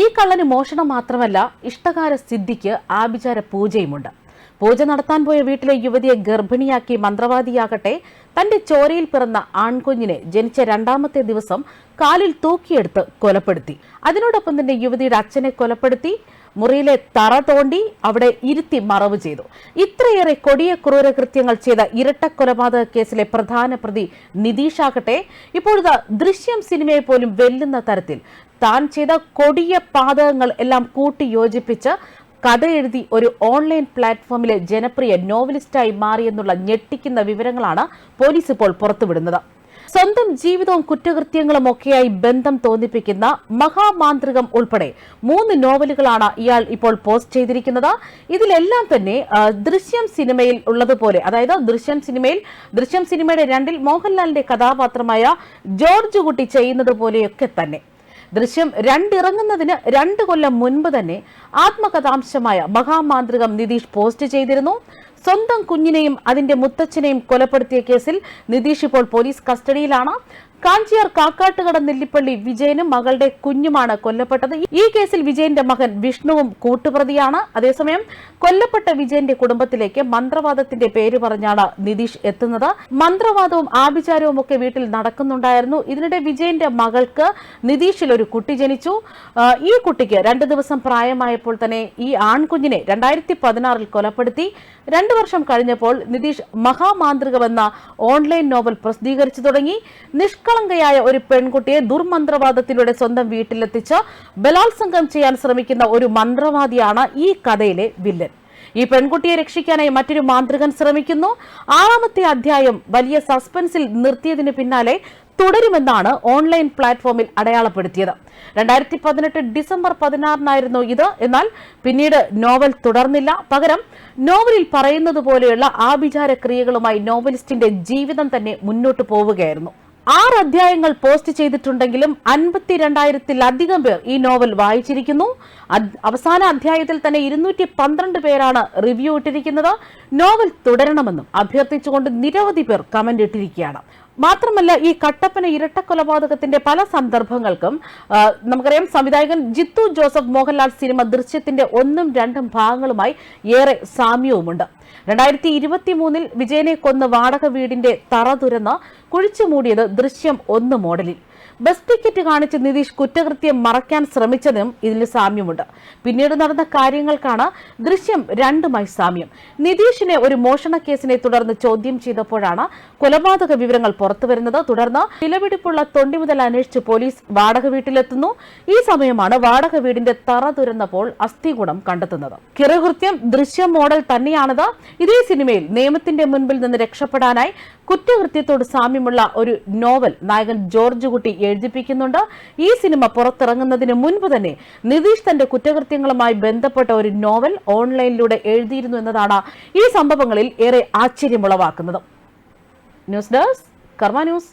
ഈ കള്ളന് മോഷണം മാത്രമല്ല ഇഷ്ടകാര സിദ്ധിക്ക് ആഭിചാര പൂജയുമുണ്ട്. പൂജ നടത്താൻ പോയ വീട്ടിലെ യുവതിയെ ഗർഭിണിയാക്കി മന്ത്രവാദിയാകട്ടെ തന്റെ ചോരയിൽ പിറന്ന ആൺകുഞ്ഞിനെ ജനിച്ച രണ്ടാമത്തെ ദിവസം കാലിൽ തൂക്കിയെടുത്ത് കൊലപ്പെടുത്തി. അതിനോടൊപ്പം തന്നെ യുവതിയുടെ അച്ഛനെ കൊലപ്പെടുത്തി മുറിയിലെ തറ തോണ്ടി അവിടെ ഇരുത്തി മറവ് ചെയ്തു. ഇത്രയേറെ കൊടിയ ക്രൂരകൃത്യങ്ങൾ ചെയ്ത ഇരട്ട കൊലപാതക കേസിലെ പ്രധാന പ്രതി നിതീഷാകട്ടെ ഇപ്പോഴത്തെ ദൃശ്യം സിനിമയെ പോലും വെല്ലുന്ന തരത്തിൽ താൻ ചെയ്ത കൊടിയ പാതകങ്ങൾ എല്ലാം കൂട്ടി യോജിപ്പിച്ച് കഥ എഴുതി ഒരു ഓൺലൈൻ പ്ലാറ്റ്ഫോമിലെ ജനപ്രിയ നോവലിസ്റ്റായി മാറിയെന്നുള്ള ഞെട്ടിക്കുന്ന വിവരങ്ങളാണ് പോലീസ് ഇപ്പോൾ പുറത്തുവിടുന്നത്. സ്വന്തം ജീവിതവും കുറ്റകൃത്യങ്ങളും ഒക്കെയായി ബന്ധം തോന്നിപ്പിക്കുന്ന മഹാമാന്ത്രികം ഉൾപ്പെടെ മൂന്ന് നോവലുകളാണ് ഇയാൾ ഇപ്പോൾ പോസ്റ്റ് ചെയ്തിരിക്കുന്നത്. ഇതിലെല്ലാം തന്നെ ദൃശ്യം സിനിമയിൽ ഉള്ളതുപോലെ അതായത് ദൃശ്യം സിനിമയിൽ ദൃശ്യം സിനിമയുടെ രണ്ടിൽ മോഹൻലാലിന്റെ കഥാപാത്രമായ ജോർജ് കുട്ടി ചെയ്യുന്നത് പോലെയൊക്കെ തന്നെ. ദൃശ്യം രണ്ടിറങ്ങുന്നതിന് രണ്ട് കൊല്ലം മുൻപ് തന്നെ ആത്മകഥാംശമായ മഹാമാന്ത്രികം നിതീഷ് പോസ്റ്റ് ചെയ്തിരുന്നു. സ്വന്തം കുഞ്ഞിനെയും അതിന്റെ മുത്തച്ഛനെയും കൊലപ്പെടുത്തിയ കേസിൽ നിതീഷ് ഇപ്പോൾ പോലീസ് കസ്റ്റഡിയിലാണ്. കാഞ്ചിയാർ കാക്കാട്ടുകട നെല്ലിപ്പള്ളി വിജയനും മകളുടെ കുഞ്ഞുമാണ് കൊല്ലപ്പെട്ടത്. ഈ കേസിൽ വിജയന്റെ മകൻ വിഷ്ണുവും കൂട്ടുപ്രതിയാണ്. അതേസമയം കൊല്ലപ്പെട്ട വിജയന്റെ കുടുംബത്തിലേക്ക് മന്ത്രവാദത്തിന്റെ പേര് പറഞ്ഞാണ് നിതീഷ് എത്തുന്നത്. മന്ത്രവാദവും ആഭിചാരവും ഒക്കെ വീട്ടിൽ നടക്കുന്നുണ്ടായിരുന്നു. ഇതിനിടെ വിജയന്റെ മകൾക്ക് നിതീഷിൽ ഒരു കുട്ടി ജനിച്ചു. ഈ കുട്ടിക്ക് രണ്ടു ദിവസം പ്രായമായപ്പോൾ തന്നെ ഈ ആൺകുഞ്ഞിനെ രണ്ടായിരത്തി പതിനാറിൽ കൊലപ്പെടുത്തി. രണ്ടു വർഷം കഴിഞ്ഞപ്പോൾ നിതീഷ് മഹാമാന്ത്രികമെന്ന ഓൺലൈൻ നോവൽ പ്രസിദ്ധീകരിച്ചു തുടങ്ങി. നിഷ്കളങ്കയായ ഒരു പെൺകുട്ടിയെ ദുർമന്ത്രവാദത്തിലൂടെ സ്വന്തം വീട്ടിലെത്തിച്ച് ബലാത്സംഗം ചെയ്യാൻ ശ്രമിക്കുന്ന ഒരു മന്ത്രവാദിയാണ് ഈ കഥയിലെ വില്ലൻ. ഈ പെൺകുട്ടിയെ രക്ഷിക്കാനായി മറ്റൊരു മാന്ത്രികൻ ശ്രമിക്കുന്നു. ആറാമത്തെ അധ്യായം വലിയ സസ്പെൻസിൽ നിർത്തിയതിന് പിന്നാലെ തുടരുമെന്നാണ് ഓൺലൈൻ പ്ലാറ്റ്ഫോമിൽ അടയാളപ്പെടുത്തിയത്. രണ്ടായിരത്തി പതിനെട്ട് ഡിസംബർ പതിനാറിനായിരുന്നു ഇത്. എന്നാൽ പിന്നീട് നോവൽ തുടർന്നില്ല. പകരം നോവലിൽ പറയുന്നത് പോലെയുള്ള ആഭിചാര ക്രിയകളുമായി നോവലിസ്റ്റിന്റെ ജീവിതം തന്നെ മുന്നോട്ട് പോവുകയായിരുന്നു. ആറ് അധ്യായങ്ങൾ പോസ്റ്റ് ചെയ്തിട്ടുണ്ടെങ്കിലും അൻപത്തിരണ്ടായിരത്തിലധികം പേർ ഈ നോവൽ വായിച്ചിരിക്കുന്നു. അവസാന അധ്യായത്തിൽ തന്നെ ഇരുന്നൂറ്റി പന്ത്രണ്ട് പേരാണ് റിവ്യൂ ഇട്ടിരിക്കുന്നത്. നോവൽ തുടരണമെന്നും അഭ്യർത്ഥിച്ചുകൊണ്ട് നിരവധി പേർ കമന്റ് ഇട്ടിരിക്കുകയാണ്. മാത്രമല്ല ഈ കട്ടപ്പന ഇരട്ട കൊലപാതകത്തിന്റെ പല സന്ദർഭങ്ങൾക്കും നമുക്കറിയാം സംവിധായകൻ ജിത്തു ജോസഫ് മോഹൻലാൽ സിനിമ ദൃശ്യത്തിന്റെ ഒന്നും രണ്ടും ഭാഗങ്ങളുമായി ഏറെ സാമ്യവുമുണ്ട്. രണ്ടായിരത്തി ഇരുപത്തി മൂന്നിൽ വിജയനെ കൊന്ന് വാടക വീടിന്റെ തറ തുരന്ന് കുഴിച്ചു മൂടിയത് ദൃശ്യം ഒന്ന് മോഡലിൽ. ബസ് ടിക്കറ്റ് കാണിച്ച് നിതീഷ് കുറ്റകൃത്യം മറയ്ക്കാൻ ശ്രമിച്ചതിനും ഇതിന് സാമ്യമുണ്ട്. പിന്നീട് നടന്ന കാര്യങ്ങൾക്കാണ് ദൃശ്യം രണ്ടുമായി സാമ്യം. നിതീഷിനെ ഒരു മോഷണ കേസിനെ തുടർന്ന് ചോദ്യം ചെയ്തപ്പോഴാണ് കൊലപാതക വിവരങ്ങൾ പുറത്തുവരുന്നത് തുടർന്ന് വിലപിടിപ്പുള്ള തൊണ്ടി മുതൽ അന്വേഷിച്ച് പോലീസ് വാടക വീട്ടിലെത്തുന്നു. ഈ സമയമാണ് വാടക വീടിന്റെ തറ തുരന്നപ്പോൾ അസ്ഥിഗുണം കണ്ടെത്തുന്നത്. കിറകൃത്യം ദൃശ്യം മോഡൽ തന്നെയാണത്. ഇതേ സിനിമയിൽ നിയമത്തിന്റെ മുൻപിൽ നിന്ന് രക്ഷപ്പെടാനായി കുറ്റകൃത്യത്തോട് സാമ്യമുള്ള ഒരു നോവൽ നായകൻ ജോർജ് കുട്ടി എഴുതിപ്പിക്കുന്നുണ്ട്. ഈ സിനിമ പുറത്തിറങ്ങുന്നതിന് മുൻപ് തന്നെ നിതീഷ് തന്റെ കുറ്റകൃത്യങ്ങളുമായി ബന്ധപ്പെട്ട ഒരു നോവൽ ഓൺലൈനിലൂടെ എഴുതിയിരുന്നു എന്നതാണ് ഈ സംഭവങ്ങളിൽ ഏറെ ആശ്ചര്യമുളവാക്കുന്നത്. News desk Karma news.